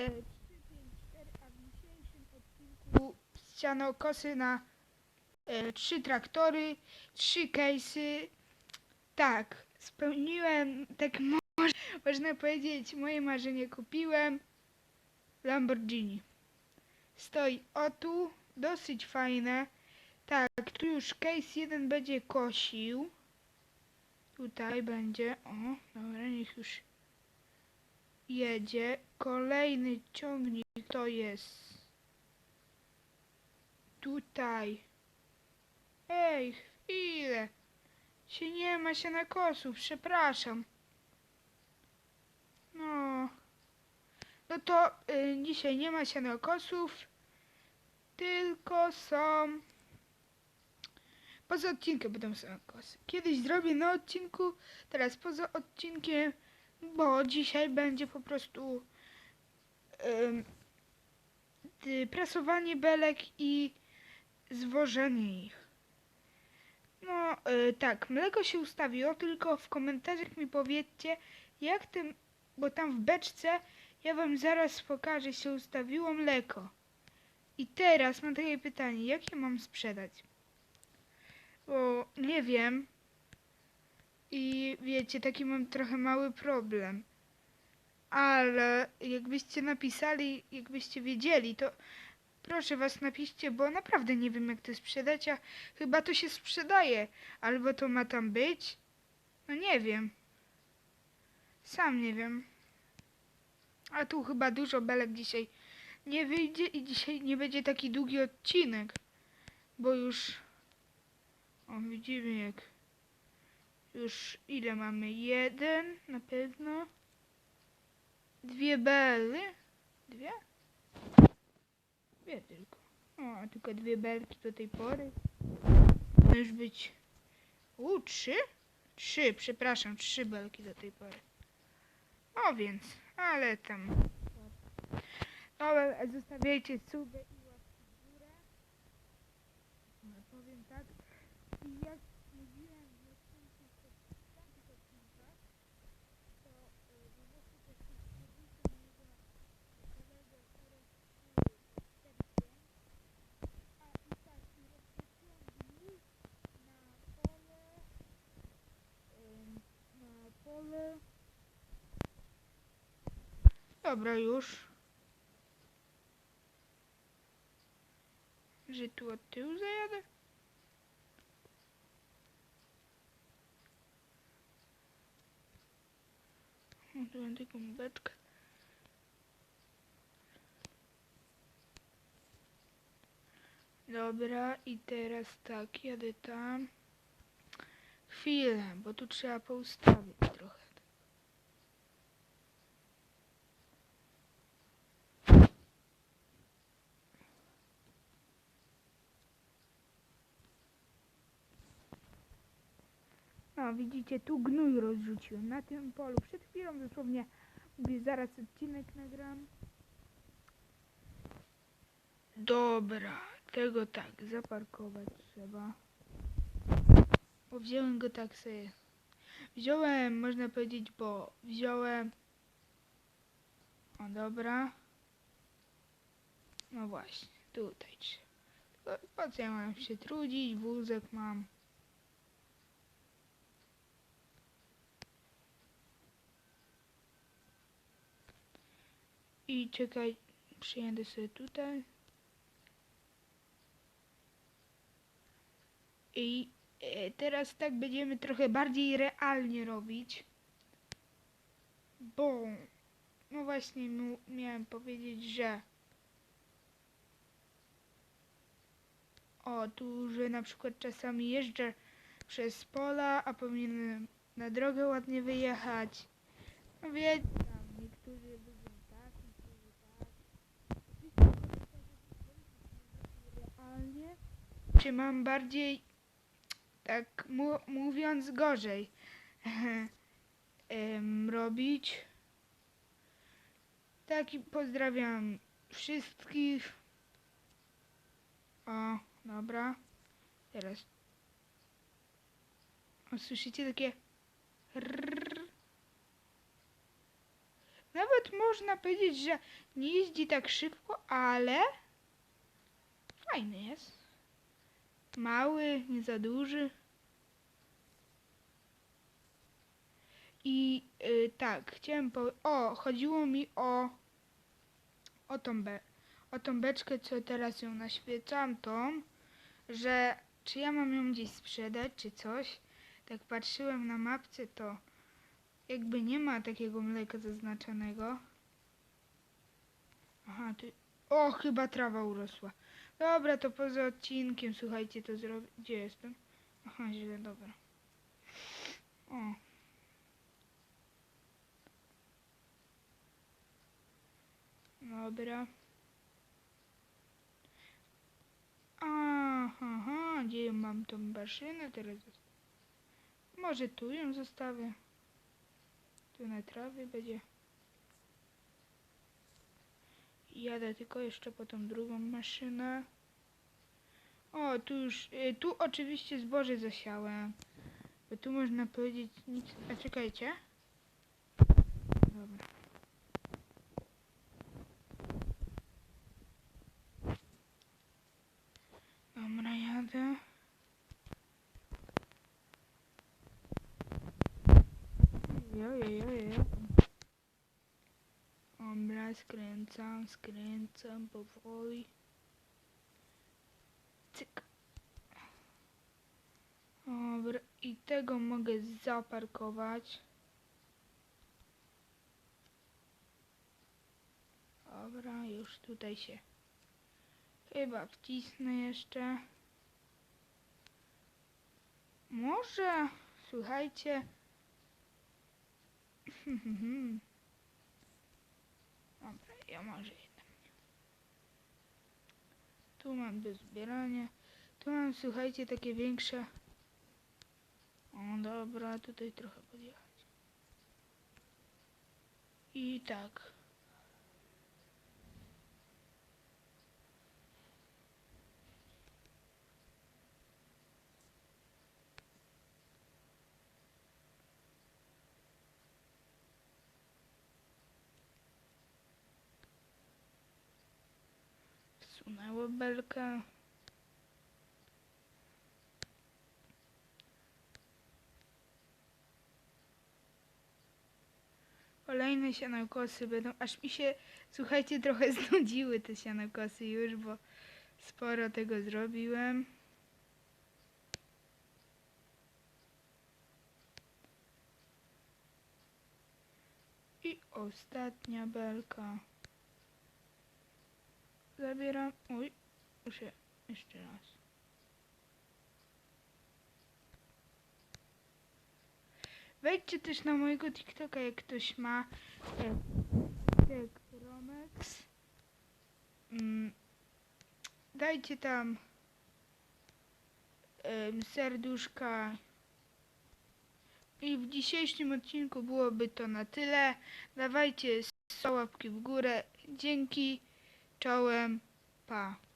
3, 5, 4, a w dzisiejszym odcinku ściano kosy na e, trzy traktory, trzy case'y. Tak, spełniłem, tak mo- można powiedzieć, moje marzenie. Kupiłem Lamborghini. Stoi o tu, dosyć fajne. Tak, tu już case jeden będzie kosił. Tutaj będzie, o, dobra, niech już jedzie. Kolejny ciągnik to jest tutaj. Ej, chwilę. Się nie ma się na kosów, przepraszam. No. No to y, dzisiaj nie ma się na kosów, tylko są poza odcinkiem będą są kosy. Kiedyś zrobię na odcinku, teraz poza odcinkiem, bo dzisiaj będzie po prostu ym, y, prasowanie belek i zwożenie ich. No y, tak, mleko się ustawiło, tylko w komentarzach mi powiedzcie, jak tym, bo tam w beczce ja wam zaraz pokażę, się ustawiło mleko. I teraz mam takie pytanie, jak je mam sprzedać? Bo nie wiem. I wiecie, taki mam trochę mały problem. Ale jakbyście napisali, jakbyście wiedzieli, to proszę was napiszcie, bo naprawdę nie wiem jak to sprzedać, a chyba to się sprzedaje. Albo to ma tam być? No nie wiem. Sam nie wiem. A tu chyba dużo belek dzisiaj nie wyjdzie i dzisiaj nie będzie taki długi odcinek. Bo już... O, widzimy jak... Już ile mamy? Jeden na pewno. Dwie bely. Dwie? Dwie tylko. O, tylko dwie belki do tej pory. Już być... U, trzy? Trzy, przepraszam, trzy belki do tej pory. O więc, ale tam... Dobra, zostawiajcie suby i łapki w górę. No, powiem tak. I jak mówiłem w następnych w tamtych odcinkach, to y, po prostu też subskrybujcie mojego kolegę oraz A i tak, i rozpoczęłam gnój na pole ym, na pole Dobra już. Że tu od tyłu zajadę? O, tu mam taką beczkę. Dobra, i teraz tak, jadę tam. Chwilę, bo tu trzeba poustawić trochę. Widzicie, tu gnój rozrzuciłem na tym polu. Przed chwilą dosłownie zaraz odcinek nagram. Dobra, tego tak, zaparkować trzeba. Bo wziąłem go tak sobie. Wziąłem, można powiedzieć, bo wziąłem. O, dobra. No właśnie, tutaj trzeba. Po co ja mam się trudzić? Wózek mam. I czekaj, przyjadę sobie tutaj. I e, teraz tak będziemy trochę bardziej realnie robić. Bo, no właśnie miałem powiedzieć, że o, tu, że na przykład czasami jeżdżę przez pola, a powinienem na drogę ładnie wyjechać. No wiecie, tam niektórzy lubią tak, niektórzy tak. Realnie? Czy mam bardziej, tak mówiąc gorzej, robić? Tak i pozdrawiam wszystkich. O, dobra. Teraz. Słyszycie takie. Nawet można powiedzieć, że nie jeździ tak szybko, ale fajny jest. Mały, nie za duży. I y, tak, chciałem po... O, chodziło mi o o tą, be... o tą beczkę, co teraz ją naświecam, tą, że czy ja mam ją gdzieś sprzedać, czy coś. Tak patrzyłem na mapce, to jakby nie ma takiego mleka zaznaczonego. Aha, ty... O, chyba trawa urosła. Dobra, to poza odcinkiem, słuchajcie, to zrobię. Gdzie jestem? Aha, źle, dobra. O. Dobra. Aha, aha, gdzie mam tą maszynę teraz? Może tu ją zostawię. Tu na trawie będzie. Jadę tylko jeszcze po tą drugą maszynę. O, tu już, y, tu oczywiście zboże zasiałem. Bo tu można powiedzieć nic. A czekajcie. Dobra. Dobra, jadę. Jo, jo, jo, jo. Dobra, skręcam, skręcam powoli. Cyk. Dobra, i tego mogę zaparkować. Dobra, już tutaj się chyba wcisnę jeszcze. Może, słuchajcie. Ja może jednak. Tu mam do zbierania. Tu mam, słuchajcie, takie większe. O, dobra, tutaj trochę podjechać. I tak. Wsunęło belkę. Kolejne sianokosy będą, aż mi się, słuchajcie, trochę znudziły te sianokosy już, bo sporo tego zrobiłem. I ostatnia belka. Zabieram. Oj, muszę jeszcze raz. Wejdźcie też na mojego TikToka, jak ktoś ma. e, Romex. Mm, dajcie tam serduszka. I w dzisiejszym odcinku byłoby to na tyle. Dawajcie łapki w górę. Dzięki. Czołem. Pa.